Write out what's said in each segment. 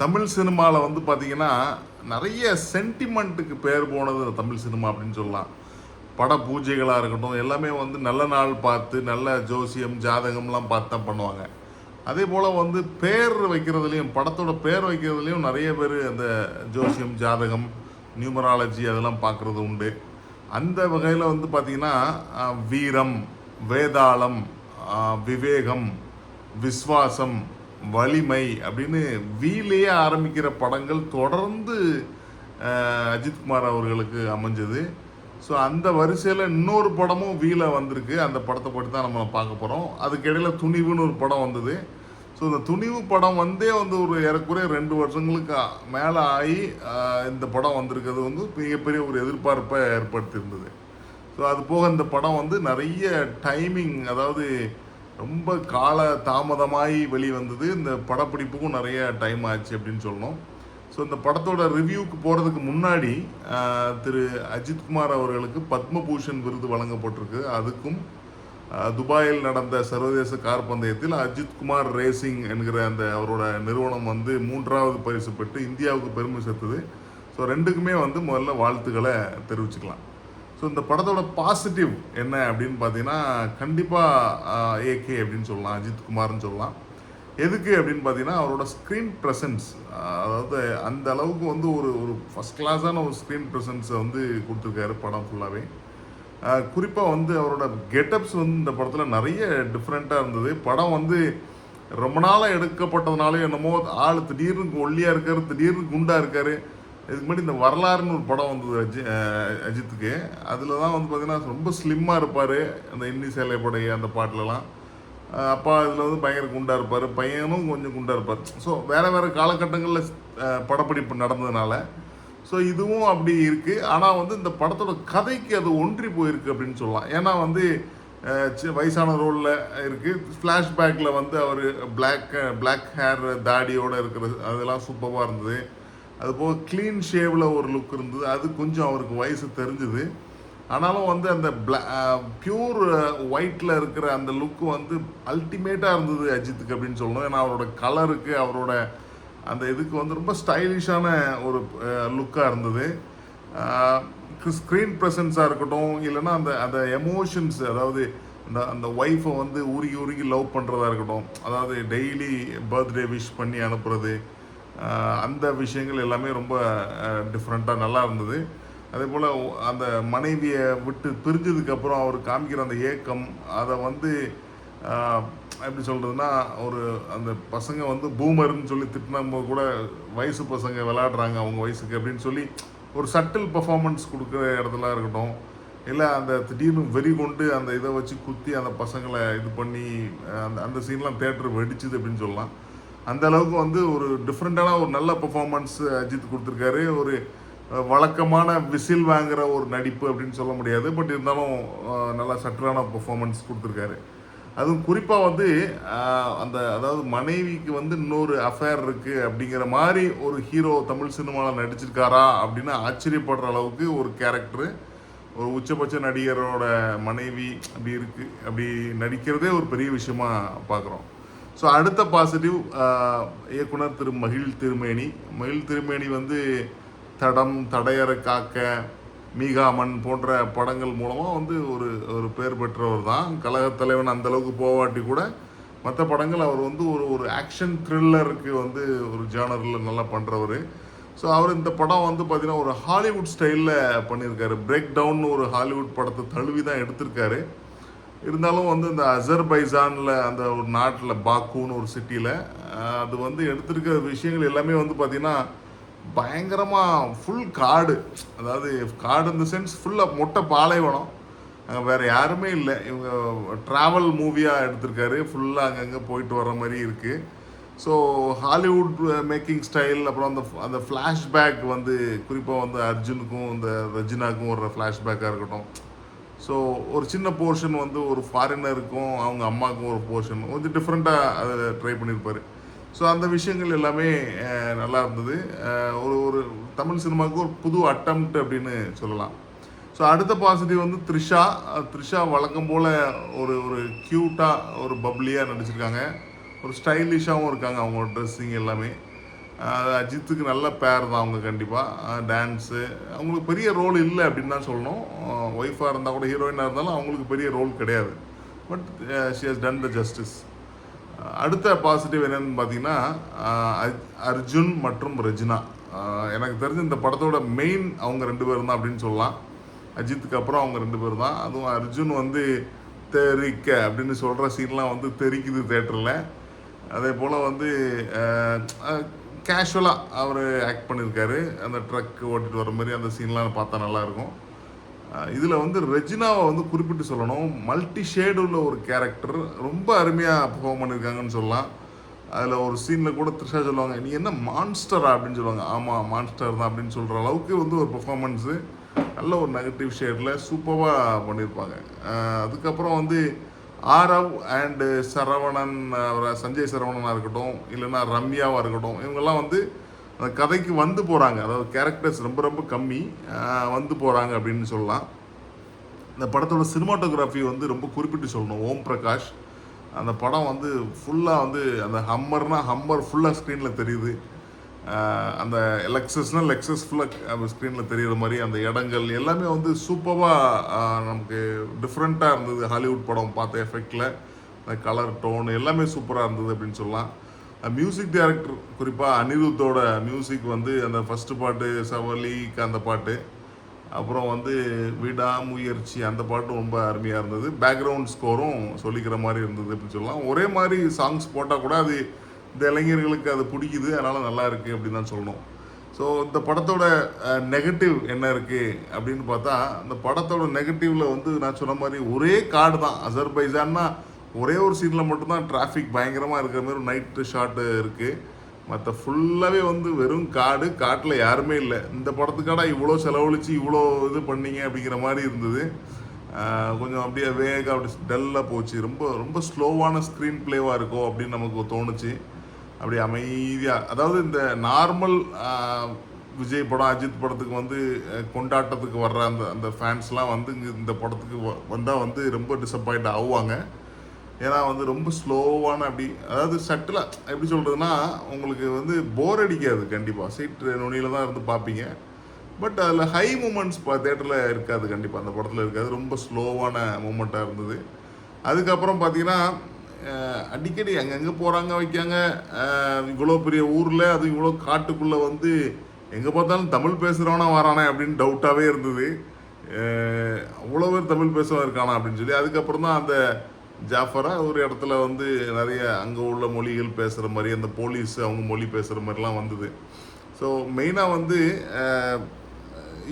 தமிழ் சினிமாவில் வந்து பார்த்திங்கன்னா நிறைய சென்டிமெண்ட்டுக்கு பேர் போனது இந்த தமிழ் சினிமா அப்படின்னு சொல்லலாம். பட பூஜைகளாக இருக்கட்டும் எல்லாமே வந்து நல்ல நாள் பார்த்து நல்ல ஜோசியம் ஜாதகம்லாம் பார்த்து தான் பண்ணுவாங்க. அதே போல் வந்து பேர் வைக்கிறதுலையும் படத்தோட பேர் வைக்கிறதுலையும் நிறைய பேர் அந்த ஜோசியம் ஜாதகம் நியூமராலஜி அதெல்லாம் பார்க்குறது உண்டு. அந்த வகையில் வந்து பார்த்திங்கன்னா வீரம் வேதாளம் விவேகம் விஸ்வாசம் வலிமை அப்படின்னு வீலேயே ஆரம்பிக்கிற படங்கள் தொடர்ந்து அஜித்குமார் அவர்களுக்கு அமைஞ்சது. ஸோ அந்த வரிசையில் இன்னொரு படமும் வீல வந்திருக்கு. அந்த படத்தை பற்றி தான் நம்ம பார்க்க போகிறோம் அதுக்கிடையில் துணிவுன்னு ஒரு படம் வந்தது. ஸோ இந்த துணிவு படம் வந்தே வந்து ஒரு ஏறக்குறைய ரெண்டு வருஷங்களுக்கு மேலே ஆகி இந்த படம் வந்திருக்கிறது வந்து மிகப்பெரிய ஒரு எதிர்பார்ப்பை ஏற்படுத்தியிருந்தது. ஸோ அது போக இந்த படம் வந்து நிறைய டைமிங் அதாவது ரொம்ப கால தாமதமாகி வெளிவந்தது. இந்த படப்பிடிப்புக்கும் நிறைய டைம் ஆச்சு அப்படின்னு சொல்லணும். ஸோ இந்த படத்தோட ரிவ்யூக்கு போகிறதுக்கு முன்னாடி திரு அஜித்குமார் அவர்களுக்கு பத்மபூஷன் விருது வழங்கப்பட்டிருக்கு. அதுக்கும் துபாயில் நடந்த சர்வதேச கார் பந்தயத்தில் அஜித்குமார் ரேசிங் என்கிற அந்த அவரோட நிறுவனம் வந்து மூன்றாவது பரிசு பெற்று இந்தியாவுக்கு பெருமை சேர்த்தது. ஸோ ரெண்டுக்குமே வந்து முதல்ல வாழ்த்துக்களை தெரிவிச்சுக்கலாம். ஸோ இந்த படத்தோட பாசிட்டிவ் என்ன அப்படின்னு பார்த்தீங்கன்னா கண்டிப்பாக ஏகே அப்படின்னு சொல்லலாம் அஜித் குமார்னு சொல்லலாம். எதுக்கு அப்படின்னு பார்த்தீங்கன்னா அவரோட ஸ்க்ரீன் ப்ரெசன்ஸ் அதாவது அந்த அளவுக்கு வந்து ஒரு ஒரு ஃபஸ்ட் கிளாஸான ஒரு ஸ்க்ரீன் ப்ரெசன்ஸை வந்து கொடுத்துருக்காரு படம் ஃபுல்லாகவே குறிப்பாக வந்து அவரோட கெட்டப்ஸ் வந்து இந்த படத்தில் நிறைய டிஃப்ரெண்ட்டாக இருந்தது. படம் வந்து ரொம்ப நாளாக எடுக்கப்பட்டதுனால என்னமோ ஆள் திடீர்னு ஒல்லியாக இருக்கார் திடீர்னு குண்டாக இருக்கார். இதுக்கு முன்னாடி இந்த வரலாறுன்னு ஒரு படம் வந்தது அஜி அஜித்துக்கு. அதில் தான் வந்து பார்த்தீங்கன்னா ரொம்ப ஸ்லிம்மாக இருப்பார் அந்த இன்னி சேலைப்படை அந்த பாட்டிலலாம். அப்பா இதில் வந்து பயங்கர குண்டாக இருப்பார் பையனும் கொஞ்சம் குண்டாக இருப்பார். ஸோ வேறு வேறு காலகட்டங்களில் படப்பிடிப்பு நடந்ததுனால. ஸோ இதுவும் அப்படி இருக்குது ஆனால் வந்து இந்த படத்தோட கதைக்கு அது ஒன்றி போயிருக்கு அப்படின்னு சொல்லலாம். ஏன்னா வந்து வயசான ரோலில் இருக்குது ஃப்ளாஷ்பேக்கில் வந்து அவர் பிளாக் பிளாக் ஹேர் தாடியோடு இருக்கிறது அதெல்லாம் சூப்பராக இருந்தது. அது போக க்ளீன் ஷேவில் ஒரு லுக் இருந்தது. அது கொஞ்சம் அவருக்கு வயசு தெரிஞ்சுது. ஆனாலும் வந்து அந்த பிளா பியூர் ஒயிட்டில் இருக்கிற அந்த லுக்கு வந்து அல்டிமேட்டாக இருந்தது அஜித்துக்கு அப்படின்னு சொல்லணும். ஏன்னா அவரோட கலருக்கு அவரோட அந்த இதுக்கு வந்து ரொம்ப ஸ்டைலிஷான ஒரு லுக்காக இருந்தது. ஸ்க்ரீன் ப்ரெசன்ஸாக இருக்கட்டும் இல்லைன்னா அந்த அந்த எமோஷன்ஸ் அதாவது அந்த அந்த ஒய்ஃபை வந்து உருகி உருகி லவ் பண்ணுறதா இருக்கட்டும். அதாவது டெய்லி பர்த்டே விஷ் பண்ணி அனுப்புறது. அந்த விஷயங்கள் எல்லாமே ரொம்ப டிஃப்ரெண்ட்டாக நல்லா இருந்தது. அதே போல் அந்த மனைவியை விட்டு பிரிஞ்சதுக்கப்புறம் அவர் காமிக்கிற அந்த ஏக்கம் அதை வந்து எப்படி சொல்கிறதுனா ஒரு அந்த பசங்க வந்து பூமர்னு சொல்லி திட்டினம்போது கூட வயசு பசங்க விளையாடுறாங்க அவங்க வயசுக்கு அப்படின்னு சொல்லி ஒரு சட்டில் பர்ஃபார்மன்ஸ் கொடுக்குற இடத்துல இருக்கட்டும் இல்லை அந்த திடீர்னு வெறி கொண்டு அந்த இதை வச்சு குத்தி அந்த பசங்களை இது பண்ணி அந்த அந்த சீன்லாம் தேட்டர் வெடிச்சுது அப்படின்னு சொல்லலாம். அந்த அளவுக்கு வந்து ஒரு டிஃப்ரெண்ட்டான ஒரு நல்ல பர்ஃபார்மன்ஸ் அஜித் கொடுத்துருக்காரு. ஒரு வழக்கமான விசில் வாங்குகிற ஒரு நடிப்பு அப்படின்னு சொல்ல முடியாது. பட் இருந்தாலும் நல்லா நல்ல சட்டரான பெர்ஃபார்மன்ஸ் கொடுத்துருக்காரு. அதுவும் குறிப்பாக வந்து அந்த அதாவது மனைவிக்கு வந்து இன்னொரு அஃபேர் இருக்குது அப்படிங்கிற மாதிரி ஒரு ஹீரோ தமிழ் சினிமாவில் நடிச்சிருக்காரா அப்படின்னு ஆச்சரியப்படுற அளவுக்கு ஒரு கேரக்டரு ஒரு உச்சபட்ச நடிகரோட மனைவி அப்படி இருக்குது அப்படி நடிக்கிறதே ஒரு பெரிய விஷயமா பார்க்குறோம். ஸோ அடுத்த பாசிட்டிவ் uh, இயக்குனர் திரு மகிழ் திருமேனி. மகிழ் திருமேனி வந்து தடம் தடையற காக்க மீகாமன் போன்ற படங்கள் மூலமாக வந்து ஒரு ஒரு பேர் பெற்றவர் தான். கழகத் தலைவன் அந்தளவுக்கு போவாட்டி கூட மற்ற படங்கள் அவர் வந்து ஒரு ஒரு ஆக்ஷன் த்ரில்லருக்கு வந்து ஒரு ஜேனரில் நல்லா பண்ணுறவர் ஸோ அவர் இந்த படம் வந்து பார்த்தீங்கன்னா ஒரு ஹாலிவுட் ஸ்டைலில் பண்ணியிருக்காரு. பிரேக் டவுன் ஒரு ஹாலிவுட் படத்தை தழுவி தான் எடுத்திருக்காரு. இருந்தாலும் வந்து இந்த அசர்பைசானில் அந்த ஒரு நாட்டில் பாக்குன்னு ஒரு சிட்டியில் அது வந்து எடுத்திருக்கிற விஷயங்கள் எல்லாமே வந்து பார்த்திங்கன்னா பயங்கரமாக ஃபுல் காடு. அதாவது காடு இந்த சென்ஸ் ஃபுல்லாக மொட்டை பாலைவனம். அங்கே வேறு யாருமே இல்லை. இவங்க ட்ராவல் மூவியாக எடுத்திருக்காரு. ஃபுல்லாக அங்கங்கே போயிட்டு வர மாதிரி இருக்குது ஸோ ஹாலிவுட் மேக்கிங் ஸ்டைல் அப்புறம் அந்த அந்த ஃப்ளாஷ்பேக் வந்து குறிப்பாக வந்து அர்ஜுனுக்கும் இந்த ரஜினாக்கும் வர்ற ஃப்ளாஷ்பேக்காக இருக்கட்டும். ஸோ ஒரு சின்ன போர்ஷன் வந்து ஒரு ஃபாரினருக்கும் அவங்க அம்மாவுக்கும் ஒரு போர்ஷன் கொஞ்சம் டிஃப்ரெண்ட்டாக அதை ட்ரை பண்ணியிருப்பார் ஸோ அந்த விஷயங்கள் எல்லாமே நல்லா இருந்தது. ஒரு ஒரு தமிழ் சினிமாவுக்கு ஒரு புது அட்டம்ப்ட் அப்படின்னு சொல்லலாம். ஸோ அடுத்த பாசிட்டிவ் வந்து த்ரிஷா. த்ரிஷா வழக்கம் போல் ஒரு ஒரு க்யூட்டாக ஒரு பப்ளியாக நடிச்சிருக்காங்க. ஒரு ஸ்டைலிஷாகவும் இருக்காங்க அவங்க ட்ரெஸ்ஸிங் எல்லாமே. அது அஜித்துக்கு நல்ல பேர் தான் அவங்க கண்டிப்பாக டான்ஸு அவங்களுக்கு பெரிய ரோல் இல்லை அப்படின்னு தான் சொல்லணும். ஒய்ஃபாக இருந்தால் கூட ஹீரோயினாக இருந்தாலும் அவங்களுக்கு பெரிய ரோல் கிடையாது. But she has done the justice அடுத்த பாசிட்டிவ் என்னென்னு பார்த்தீங்கன்னா அர்ஜுன் மற்றும் ரஜினா. எனக்கு தெரிஞ்சு இந்த படத்தோட மெயின் அவங்க ரெண்டு பேரும் தான் அப்படின்னு சொல்லலாம். அஜித்துக்கு அப்புறம் அவங்க ரெண்டு பேரும் தான். அதுவும் அர்ஜுன் வந்து தெரிக்க அப்படின்னு சொல்கிற சீன்லாம் வந்து தெரிக்குது தேட்டரில் அதே போல் வந்து கேஷுவலாக அவர் ஆக்ட் பண்ணியிருக்காரு அந்த ட்ரக் ஓட்டிட்டு வர மாதிரி அந்த சீன்லாம் பார்த்தா நல்லாயிருக்கும். இதில் வந்து ரெஜினாவை வந்து குறிப்பிட்டு சொல்லணும். மல்டி ஷேடு உள்ள ஒரு கேரக்டர் ரொம்ப அருமையாக பெர்ஃபார்ம் பண்ணியிருக்காங்கன்னு சொல்லலாம். அதில் ஒரு சீனில் கூட த்ரிஷா சொல்லுவாங்க நீ என்ன மான்ஸ்டரா அப்படின்னு சொல்லுவாங்க. ஆமாம் மான்ஸ்டர் தான் அப்படின்னு சொல்கிற அளவுக்கு வந்து ஒரு பர்ஃபார்மன்ஸு நல்ல ஒரு நெகட்டிவ் ஷேடில் சூப்பராக பண்ணியிருப்பாங்க அதுக்கப்புறம் வந்து ஆரவ் அண்டு சரவணன் அவர் சஞ்சய் சரவணனாக இருக்கட்டும் இல்லைன்னா ரம்யாவாக இருக்கட்டும் இவங்கெல்லாம் வந்து அந்த கதைக்கு வந்து போகிறாங்க அதாவது கேரக்டர்ஸ் ரொம்ப ரொம்ப கம்மி வந்து போகிறாங்க அப்படின்னு சொல்லலாம். இந்த படத்தோட சினிமாட்டோகிராஃபி வந்து ரொம்ப குறிப்பிட்டு சொல்லணும். ஓம் பிரகாஷ் அந்த படம் வந்து ஃபுல்லாக வந்து அந்த ஹம்மர்னால் ஹம்மர் ஃபுல்லாக ஸ்க்ரீனில் தெரியுது. அந்த லெக்ஸஸ்னா லெக்ஸஸ் ஃபுல்லாக ஸ்க்ரீனில் தெரிகிற மாதிரி அந்த இடங்கள் எல்லாமே வந்து சூப்பராக நமக்கு டிஃப்ரெண்ட்டாக இருந்தது. ஹாலிவுட் படம் பார்த்த எஃபெக்டில் அந்த கலர் டோன் எல்லாமே சூப்பராக இருந்தது அப்படின்னு சொல்லலாம். மியூசிக் டைரக்டர் குறிப்பாக அனிருத்தோட மியூசிக் வந்து அந்த ஃபஸ்ட்டு பாட்டு சவலிக்கு அந்த பாட்டு அப்புறம் வந்து விடாமுயற்சி அந்த பாட்டும் ரொம்ப அருமையாக இருந்தது. பேக்ரவுண்ட் ஸ்கோரும் சொல்லிக்கிற மாதிரி இருந்தது அப்படின்னு சொல்லலாம். ஒரே மாதிரி சாங்ஸ் போட்டால் கூட அது இந்த இளைஞர்களுக்கு அது பிடிக்குது அதனால் நல்லா இருக்குது அப்படின்னு தான் சொல்லணும். ஸோ இந்த படத்தோட நெகட்டிவ் என்ன இருக்குது அப்படின்னு பார்த்தா இந்த படத்தோட நெகட்டிவில் வந்து நான் சொன்ன மாதிரி ஒரே காடு தான். அசர்பைஜான்னா ஒரே ஒரு சீனில் மட்டும்தான் டிராஃபிக் பயங்கரமாக இருக்கிற மாதிரி ஒரு நைட்டு ஷாட்டு இருக்குது மற்ற ஃபுல்லாகவே வந்து வெறும் காடு காட்டில் யாருமே இல்லை. இந்த படத்துக்காடா இவ்வளோ செலவழித்து இவ்வளோ இது பண்ணீங்க அப்படிங்கிற மாதிரி இருந்தது. கொஞ்சம் அப்படியே வேக அப்படி டல்லாக போச்சு. ரொம்ப ரொம்ப ஸ்லோவான ஸ்க்ரீன் பிளேவாக இருக்கும் அப்படின்னு நமக்கு தோணுச்சு. அப்படி அமைதியாக அதாவது இந்த நார்மல் விஜய் படம் அஜித் படத்துக்கு வந்து கொண்டாட்டத்துக்கு வர்ற அந்த அந்த ஃபேன்ஸ்லாம் வந்து இங்கே இந்த படத்துக்கு வந்தால் வந்து ரொம்ப டிசப்பாயிண்ட் ஆகுவாங்க. ஏன்னா வந்து ரொம்ப ஸ்லோவான அப்படி அதாவது சட்டிலாக எப்படி சொல்கிறதுனா உங்களுக்கு வந்து போர் அடிக்காது கண்டிப்பாக சீட் நுனியில் தான் இருந்து பார்ப்பீங்க பட் அதில் ஹை மூமெண்ட்ஸ் இப்போ தேட்டரில் இருக்காது கண்டிப்பாக அந்த படத்தில் இருக்காது. ரொம்ப ஸ்லோவான மூமெண்ட்டாக இருந்தது. அதுக்கப்புறம் பார்த்தீங்கன்னா அடிக்கடி அங்கங்கே போகிறாங்க வைக்காங்க. இவ்வளோ பெரிய ஊரில் அது இவ்வளோ காட்டுக்குள்ளே வந்து எங்கே பார்த்தாலும் தமிழ் பேசுகிறவனா வரானே அப்படின்னு டவுட்டாகவே இருந்தது. அவ்வளோ பேர் தமிழ் பேசுவா இருக்கானா அப்படின்னு சொல்லி அதுக்கப்புறம் தான் அந்த ஜாஃபரா ஒரு இடத்துல வந்து நிறைய அங்கே உள்ள மொழிகள் பேசுகிற மாதிரி அந்த போலீஸ் அவங்க மொழி பேசுகிற மாதிரிலாம் வந்தது. ஸோ மெயினாக வந்து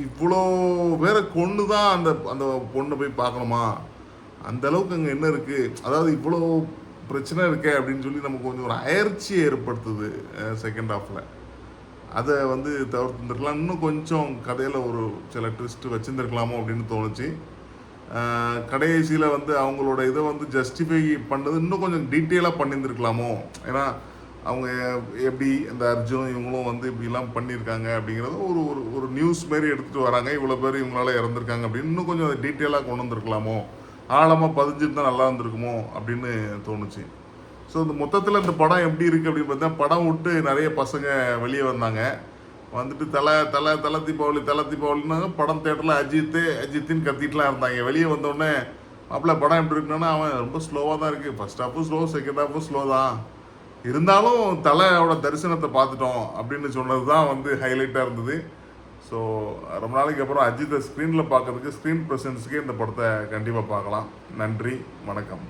இவ்வளோ பேரை கொண்டு தான் அந்த அந்த பொண்ணை போய் பார்க்கணுமா? அந்த அளவுக்கு அங்கே என்ன இருக்குது அதாவது இவ்வளோ பிரச்சனை இருக்கே அப்படின்னு சொல்லி நமக்கு கொஞ்சம் ஒரு அயற்சியை ஏற்படுத்துது செகண்ட் ஹாஃபில் அதை வந்து தவிர்த்துருந்துருக்கலாம். இன்னும் கொஞ்சம் கதையில் ஒரு சில ட்விஸ்ட்டு வச்சுருந்துருக்கலாமோ அப்படின்னு தோணுச்சு. கடைசியில் வந்து அவங்களோட இதை வந்து ஜஸ்டிஃபை பண்ணது இன்னும் கொஞ்சம் டீட்டெயிலாக பண்ணியிருந்துருக்கலாமோ ஏன்னா அவங்க எப்படி இந்த அர்ஜுன் இவங்களும் வந்து இப்படிலாம் பண்ணியிருக்காங்க அப்படிங்கிறத ஒரு ஒரு ஒரு நியூஸ் மாரி எடுத்துகிட்டு வராங்க. இவ்வளோ பேர் இவங்களால இறந்துருக்காங்க அப்படின்னு இன்னும் கொஞ்சம் அதை டீட்டெயிலாக கொண்டு வந்திருக்கலாமோ? ஆழமாக பதிஞ்சிருந்தால் நல்லா இருந்திருக்குமோ அப்படின்னு தோணுச்சு. ஸோ இந்த மொத்தத்தில் இந்த படம் எப்படி இருக்குது அப்படின்னு பார்த்தா படம் விட்டு நிறைய பசங்க வெளியே வந்தாங்க. வந்துட்டு தலை தலை தலை தீபாவளி தலை தீபாவளினாங்க படம் தேட்டரில் அஜித்து அஜித்துன்னு கத்திட்டுலாம் இருந்தாங்க. வெளியே வந்தோடனே மாப்பிள்ள படம் எப்படி இருக்குன்னா அவன் ரொம்ப ஸ்லோவாக தான் இருக்குது ஃபஸ்ட் ஹாஃபும் ஸ்லோ செகண்ட் ஹாஃபும் ஸ்லோ தான். இருந்தாலும் தலையோட தரிசனத்தை பார்த்துட்டோம் அப்படின்னு சொன்னது தான் வந்து ஹைலைட்டாக இருந்தது. ஸோ ரொம்ப நாளைக்கு அப்புறம் அஜித்தை ஸ்க்ரீனில் பார்க்கறதுக்கு ஸ்க்ரீன் ப்ரெசன்ஸுக்கே இந்த படத்தை கண்டிப்பாக பார்க்கலாம். நன்றி வணக்கம்.